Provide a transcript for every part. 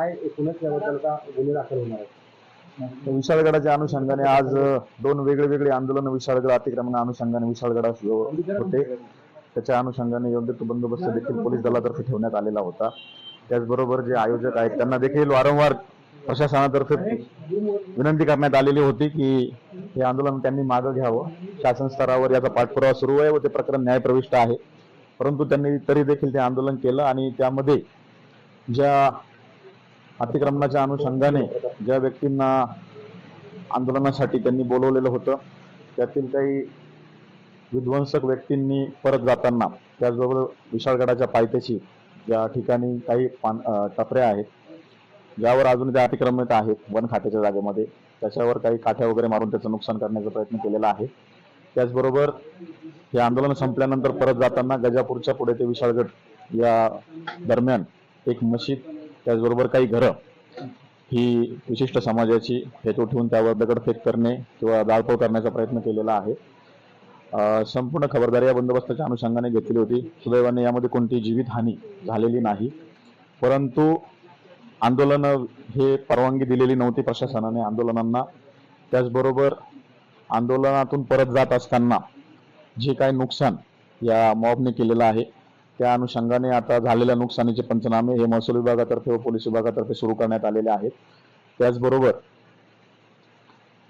काय एकूणच याबद्दलचा गुन्हे दाखल होणार आहे विशाळगडाच्या अनुषंगाने आज दोन वेगळे वेगळे आंदोलन विशाळगड अतिक्रमण अनुषंगाने विशाळगडास होते. त्याच्या अनुषंगाने योग्य तो बंदोबस्त देखील पोलीस दलातर्फे ठेवण्यात आलेला होता. त्याचबरोबर जे आयोजक आहेत त्यांना देखील वारंवार प्रशासनातर्फे विनंती करण्यात आलेली होती की हे आंदोलन त्यांनी मागं घ्यावं. शासन स्तरावर याचा पाठपुरावा सुरू आहे व ते प्रकरण न्यायप्रविष्ट आहे. परंतु त्यांनी तरी देखील ते आंदोलन केलं आणि त्यामध्ये ज्या अतिक्रमणाच्या अनुषंगाने ज्या व्यक्तींना आंदोलनासाठी त्यांनी बोलवलेलं होतं त्यातील काही विध्वंसक व्यक्तींनी परत जाताना त्याचबरोबर विशाळगडाच्या पायथ्याशी ज्या ठिकाणी काही पान टपऱ्या आहेत ज्यावर अजून त्या अतिक्रमित आहेत वन खात्याच्या जागेमध्ये त्याच्यावर काही काठ्या वगैरे मारून त्याचं नुकसान करण्याचा प्रयत्न केलेला आहे. त्याचबरोबर हे आंदोलन संपल्यानंतर परत जाताना गजापूरच्या पुढे ते विशाळगड या दरम्यान एक मशीद त्याचबरोबर काही घरं ही विशिष्ट समाजाची हेतू ठेवून त्यावर दगडफेक करणे किंवा जाळपोळ करण्याचा प्रयत्न केलेला आहे. संपूर्ण खबरदारी या बंदोबस्ताच्या अनुषंगाने घेतली होती. सुदैवाने यामध्ये कोणती जीवितहानी झालेली नाही. परंतु आंदोलन हे परवानगी दिलेली नव्हती प्रशासनाने आंदोलनांना. त्याचबरोबर आंदोलनातून परत जात असताना जे काही नुकसान या मॉबने केलेलं आहे त्या अनुषंगाने आता झालेल्या नुकसानीचे पंचनामे हे महसूल विभागातर्फे व पोलीस विभागातर्फे सुरू करण्यात आलेले आहेत. त्याचबरोबर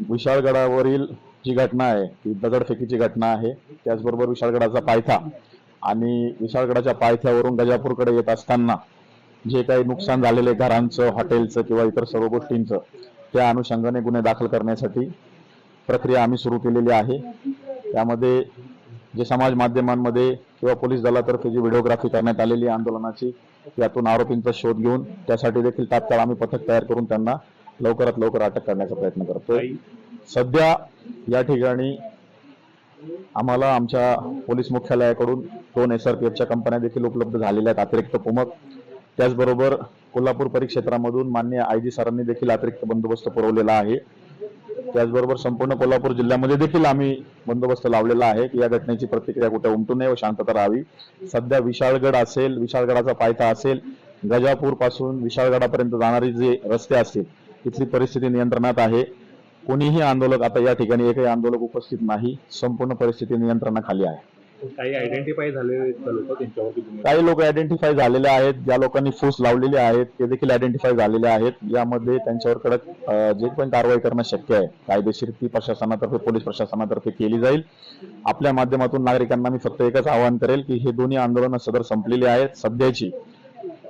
विशाळगडावरील जी घटना आहे ती दगडफेकीची घटना आहे. त्याचबरोबर विशाळगडाचा पायथा आणि विशाळगडाच्या पायथ्यावरून गजापूरकडे येत असताना जे काही नुकसान झालेले घरांचं हॉटेलचं किंवा इतर सर्व गोष्टींचं त्या अनुषंगाने गुन्हे दाखल करण्यासाठी प्रक्रिया आम्ही सुरू केलेली आहे. त्यामध्ये जे समाज माध्यमांमध्ये किंवा पोलीस दलातर्फे जी व्हिडिओग्राफी करण्यात आलेली आहे आंदोलनाची यातून आरोपींचा शोध घेऊन त्यासाठी देखील तात्काळ आम्ही पथक तयार करून त्यांना लवकरात लवकर अटक करण्याचा प्रयत्न करतोय. सध्या या ठिकाणी आम्हाला आमच्या पोलीस मुख्यालयाकडून दोन एस आर पी एफच्या कंपन्या देखील उपलब्ध झालेल्या आहेत अतिरिक्त कुमक त्याचबरोबर कोल्हापूर परिक्षेत्रामधून मान्य आय जी सरांनी देखील अतिरिक्त बंदोबस्त पुरवलेला आहे. त्याचबरोबर संपूर्ण कोल्हापूर जिल्ह्यामध्ये देखील आम्ही बंदोबस्त लावलेला आहे की या घटनेची प्रतिक्रिया कुठे उमटू नये व शांतता राहावी. सध्या विशाळगड असेल विशाळगडाचा पायथा असेल गजापूरपासून विशाळगडापर्यंत जाणारी जे रस्ते असतील तिथली परिस्थिती नियंत्रणात आहे. कोणीही आंदोलक आता या ठिकाणी एकही आंदोलक उपस्थित नाही संपूर्ण परिस्थिती नियंत्रणाखाली आहे. काही आयडेंटिफाय झालेले लोक त्यांच्यावरती काही लोक आयडेंटिफाय झालेले आहेत ज्या लोकांनी फूस लावलेले आहेत ते देखील आयडेंटिफाय झालेले आहेत. यामध्ये त्यांच्यावर कडक जे पण कारवाई करणं शक्य आहे कायदेशीर ती प्रशासनातर्फे पोलीस प्रशासनातर्फे केली जाईल. आपल्या माध्यमातून नागरिकांना मी फक्त एकच आवाहन करेल की हे दोन्ही आंदोलनं सदर संपलेली आहेत. सध्याची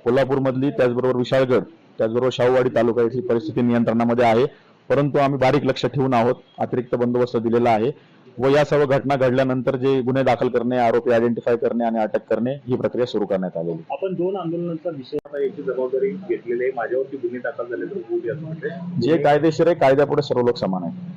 कोल्हापूरमधली त्याचबरोबर विशाळगड त्याचबरोबर शाहूवाडी तालुका इथली परिस्थिती नियंत्रणामध्ये आहे. परंतु आम्ही बारीक लक्ष ठेवून आहोत. अतिरिक्त बंदोबस्त दिलेला आहे. व या सर्व घटना घडल्यानंतर जे गुन्हे दाखल करणे आरोपी आयडेंटिफाय करणे आणि अटक करणे ही प्रक्रिया सुरू करण्यात आलेली. आपण दोन आंदोलनांचा विषय याची जबाबदारी घेतलेली आहे. माझ्यावरती गुन्हे दाखल झाले तर. जे कायदेशीर आहे कायद्यापुढे सर्व लोक समान आहेत.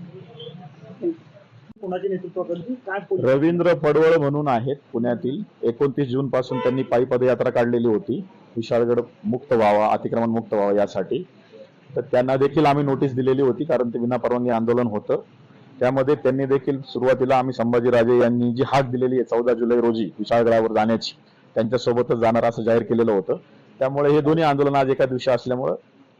रवींद्र पडवळ म्हणून आहेत पुण्यातील. एकोणतीस जून पासून त्यांनी पायी पदयात्रा काढलेली होती. विशाळगड मुक्त व्हावा अतिक्रमण मुक्त व्हावा यासाठी. तर त्यांना देखील आम्ही नोटीस दिलेली होती कारण ते विनापरवानगी आंदोलन होतं. त्यामध्ये त्यांनी देखील सुरुवातीला आम्ही संभाजीराजे यांनी जी हाक दिलेली आहे चौदा जुलै रोजी विशाळगडावर जाण्याची त्यांच्यासोबतच जाणार असं जाहीर केलेलं होतं. त्यामुळे हे दोन्ही आंदोलन आज एका दिवशी असल्यामुळं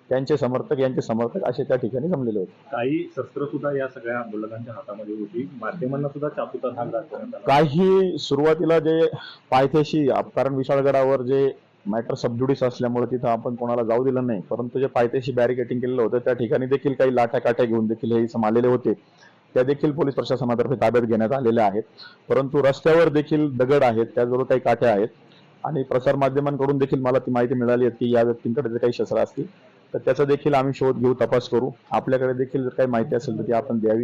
त्यांचे समर्थक यांचे समर्थक असे त्या ठिकाणी जमलेले होते. काही शस्त्र सुद्धा या सगळ्या आंदोलकांच्या हातामध्ये होती. माध्यमांना सुद्धा चाकूचा धाक दाखवण्यात आला. काही सुरुवातीला जे पायथ्याशी कारण विशाळगडावर जे मॅटर सबज्युडिस असल्यामुळे तिथं आपण कोणाला जाऊ दिलं नाही. परंतु जे पायथ्याशी बॅरिकेटिंग केलेलं होतं त्या ठिकाणी देखील काही लाट्या काट्या घेऊन देखील हे इसम आलेले होते. त्या देखील पोलीस प्रशासनातर्फे ताब्यात घेण्यात आलेल्या आहेत. परंतु रस्त्यावर देखील दगड आहेत त्याचबरोबर काही काठ्या आहेत. आणि प्रसारमाध्यमांकडून देखील मला ती माहिती मिळाली आहे की या व्यक्तींकडे जर काही शस्त्र असतील तर त्याचा देखील आम्ही शोध घेऊ तपास करू. आपल्याकडे देखील जर काही माहिती असेल तर ती आपण द्यावी.